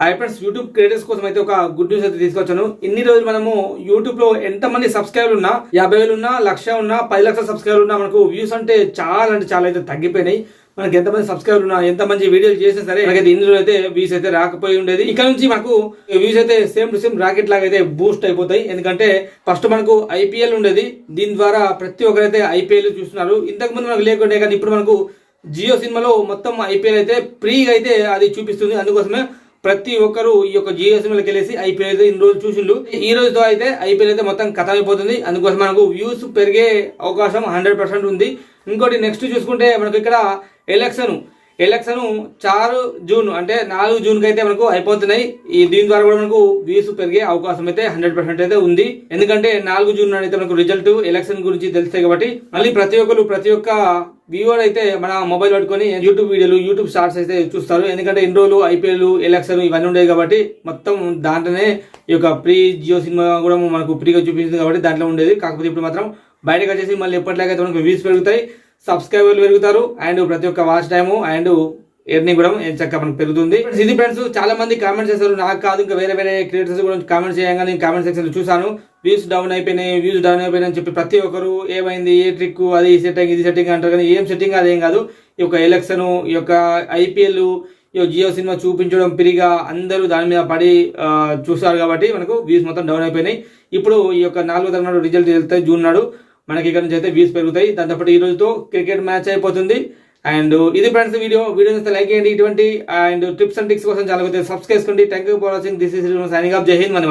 Hi friends YouTube creators కోసం అయితే ఒక గుడ్ న్యూస్ అయితే తీసుకొచ్చాను. ఇన్ని రోజులు మనము యూట్యూబ్లో ఎంత మంది సబ్స్క్రైబర్ ఉన్నా యాభై వేలు ఉన్నా లక్ష ఉన్నా పది లక్షల సబ్స్క్రైబర్ ఉన్నా మనకు వ్యూస్ అంటే చాలా అంటే చాలా అయితే తగ్గిపోయినాయి. మనకి ఎంతమంది సబ్స్క్రైబర్ ఉన్నా ఎంత మంచి వీడియోలు చేసినా సరే మనకైతే ఇందులో అయితే వ్యూస్ అయితే రాకపోయి ఉండేది. ఇక్కడ నుంచి మనకు వ్యూస్ అయితే సేమ్ టు సేమ్ రాకెట్ లాగా అయితే బూస్ట్ అయిపోతాయి. ఎందుకంటే ఫస్ట్ మనకు ఐపీఎల్ ఉండేది. దీని ద్వారా ప్రతి ఒక్కరైతే ఐపీఎల్ చూస్తున్నారు. ఇంతకు ముందు మనకు లేకుండే కానీ ఇప్పుడు మనకు జియో సినిమాలో మొత్తం ఐపీఎల్ అయితే ఫ్రీగా అయితే అది చూపిస్తుంది. అందుకోసమే ప్రతి ఒక్కరు ఈ యొక్క జియో సినిమాకి వెళ్ళేసి ఐపీఎల్ అయితే ఇన్ని రోజులు చూసిండు. ఈ రోజుతో అయితే ఐపీఎల్ అయితే మొత్తం కథ అయిపోతుంది అందుకోసం మనకు వ్యూస్ పెరిగే అవకాశం హండ్రెడ్ పర్సెంట్ ఉంది. ఇంకోటి నెక్స్ట్ చూసుకుంటే మనకు ఇక్కడ ఎలక్షన్. ఎలక్షన్ చారు జూన్ అంటే నాలుగు జూన్కి అయితే మనకు అయిపోతున్నాయి. ఈ దీని ద్వారా కూడా మనకు వ్యూస్ పెరిగే అవకాశం అయితే హండ్రెడ్ పర్సెంట్ అయితే ఉంది. ఎందుకంటే నాలుగు జూన్ అయితే మనకు రిజల్ట్ ఎలక్షన్ గురించి తెలుస్తాయి కాబట్టి మళ్ళీ ప్రతి ఒక్కరు ప్రతి ఒక్క వ్యూవర్ అయితే మన మొబైల్ పట్టుకొని యూట్యూబ్ వీడియోలు యూట్యూబ్ షార్ట్స్ అయితే చూస్తారు. ఎందుకంటే ఎన్ని రోజులు ఐపీఎల్ ఎలక్షన్ ఇవన్నీ ఉండేవి కాబట్టి మొత్తం దాంట్లోనే ఈ యొక్క ప్రీ జియో సినిమా కూడా మనకు ఫ్రీగా చూపించింది కాబట్టి దాంట్లో ఉండేది. కాకపోతే ఇప్పుడు మాత్రం బయటకు వచ్చేసి మళ్ళీ ఎప్పటిలాగైతే మనకు వ్యూస్ పెరుగుతాయి సబ్స్క్రైబర్లు పెరుగుతారు. అండ్ ప్రతి ఒక్క వాచ్ టైము అండ్ ఎర్నింగ్ కూడా చక్కగా మనకు పెరుగుతుంది. ఇది ఫ్రెండ్స్ చాలా మంది కామెంట్స్ చేస్తారు నాకు కాదు ఇంకా వేరే వేరే క్రియేటర్స్ కూడా కామెంట్స్ చేయగా నేను కామెంట్ సెక్షన్ చూసాను వ్యూస్ డౌన్ అయిపోయినాయి వ్యూస్ డౌన్ అయిపోయినాయి అని చెప్పి ప్రతి ఒక్కరు ఏమైంది ఏ ట్రిక్ అది ఈ సెట్టింగ్ ఇది సెట్టింగ్ అంటారు కానీ ఏం సెట్టింగ్ అదేం కాదు. ఈ యొక్క ఎలక్షన్ ఈ యొక్క ఐపీఎల్ ఈ జియో సినిమా చూపించడం పిరిగా అందరూ దాని మీద పడి చూసారు చూస్తారు కాబట్టి మనకు వ్యూస్ మొత్తం డౌన్ అయిపోయినాయి. ఇప్పుడు ఈ యొక్క నాలుగో తరగతి రిజల్ట్ వెళ్తాయి జూన్ నాడు మనకి ఇక్కడ నుంచి అయితే వ్యూస్ పెరుగుతాయి. దాంతోపాటు ఈ రోజుతో క్రికెట్ మ్యాచ్ అయిపోతుంది. అండ్ ఇది ఫ్రెండ్స్ వీడియో వీడియో నచ్చితే లైక్ చేయండి. ఇటువంటి అండ్ టిప్స్ అండ్ టిక్స్ కోసం చాలా సబ్స్క్రైబ్ చేసుకోండి. Thank you for watching this is signing off Jai Hind మన